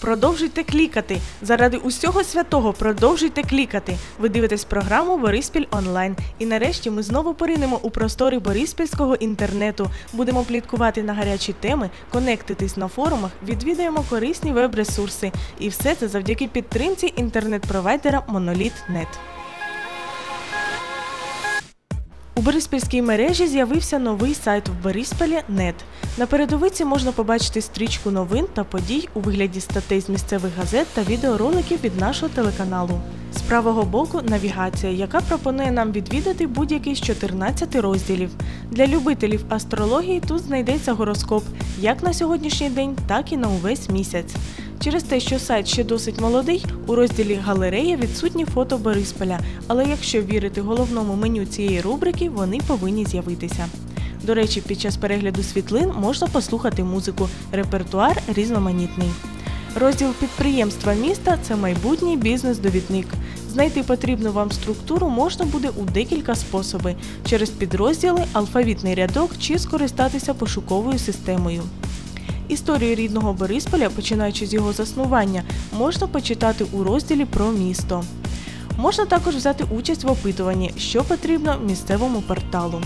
Продовжуйте клікати. Заради усього святого продовжуйте клікати. Ви дивитесь програму Бориспіль онлайн. І нарешті ми знову поринемо у простори Бориспільського інтернету. Будемо пліткувати на гарячі теми, конектитись на форумах, відвідаємо корисні веб-ресурси. І все це завдяки підтримці інтернет-провайдера Monolith.net. Бориспільській мережі з'явився новий сайт в Бориспілі.нет. На передовиці можна побачити стрічку новин та подій у вигляді статей з місцевих газет та відеороликів від нашого телеканалу. З правого боку навігація, яка пропонує нам відвідати будь-який з 14 розділів. Для любителів астрології тут знайдеться гороскоп як на сьогоднішній день, так і на увесь місяць. Через те, що сайт ще досить молодий, у розділі Галерея відсутні фото Борисполя, але якщо вірити головному меню цієї рубрики, вони повинні з'явитися. До речі, під час перегляду світлин можна послухати музику, репертуар різноманітний. Розділ підприємства міста це майбутній бізнес-довідник. Знайти потрібну вам структуру можна буде у декілька способи через підрозділи, алфавітний рядок чи скористатися пошуковою системою. Історію рідного Борисполя, починаючи з його заснування, можна почитати у розділі про місто. Можна також взяти участь в опитуванні, що потрібно місцевому порталу.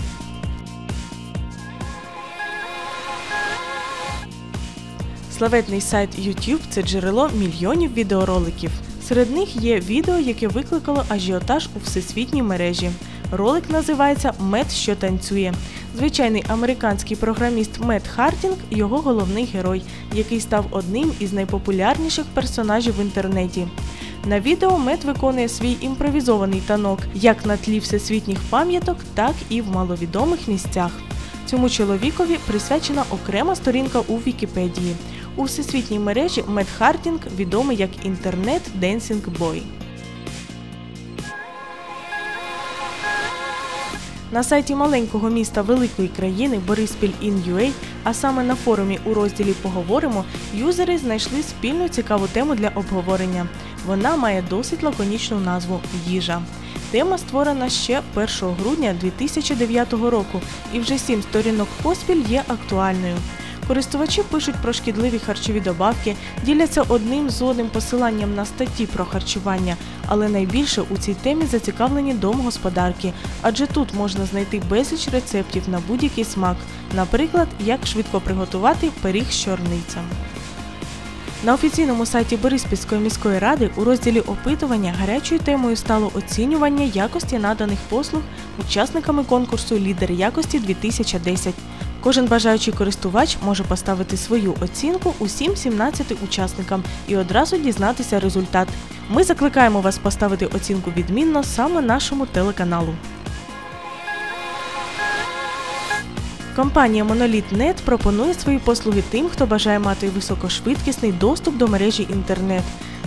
Славетний сайт YouTube – це джерело мільйонів відеороликів. Серед них є відео, яке викликало ажіотаж у всесвітній мережі. Ролик називається Мед, що танцює. Звичайний американський програміст Мед Хартінг його головний герой, який став одним із найпопулярніших персонажів в інтернеті. На відео Мед виконує свій імпровізований танок як на тлі всесвітніх пам'яток, так і в маловідомих місцях. Цьому чоловікові присвячена окрема сторінка у Вікіпедії. У всесвітній мережі Мед Хартінг відомий як інтернет Денсінг Бой. На сайті маленького міста великої країни Бориспіль Ін.Ю.Ей, а саме на форумі у розділі Поговоримо, юзери знайшли спільну цікаву тему для обговорення. Вона має досить лаконічну назву Їжа. Тема створена ще 1 грудня 2009 року і вже сім сторінок поспіль є актуальною. Користувачі пишуть про шкідливі харчові добавки, діляться одним з одним посиланням на статті про харчування, але найбільше у цій темі зацікавлені домогосподарки, адже тут можна знайти безліч рецептів на будь-який смак, наприклад, як швидко приготувати пиріг з чорницями. На офіційному сайті Бориспільської міської ради у розділі опитування гарячою темою стало оцінювання якості наданих послуг учасниками конкурсу Лідер якості 2010. Кожен бажаючий користувач може поставити свою оцінку усім 17 учасникам і одразу дізнатися результат. Ми закликаємо вас поставити оцінку відмінно саме нашому телеканалу. Компанія Monolith.net пропонує свої послуги тим, хто бажає мати високошвидкісний доступ до мережі інтернет.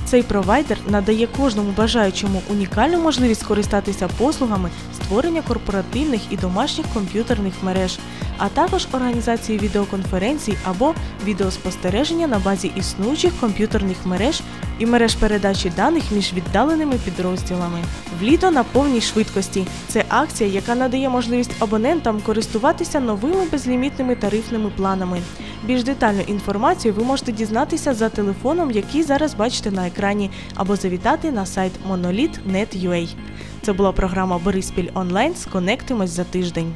Цей провайдер надає кожному бажаючому унікальну можливість скористатися послугами створення корпоративних і домашніх комп'ютерних мереж, а також організації відеоконференцій або відеоспостереження на базі існуючих комп'ютерних мереж і мереж передачі даних між віддаленими підрозділами. Вліто на повній швидкості. Це акція, яка надає можливість абонентам користуватися новими безлімітними тарифними планами. Більш детальну інформацію ви можете дізнатися за телефоном, який зараз бачите на екрані, або завітати на сайт monolith.net.ua. Це була програма Бориспіль онлайн. Сконектимось за тиждень.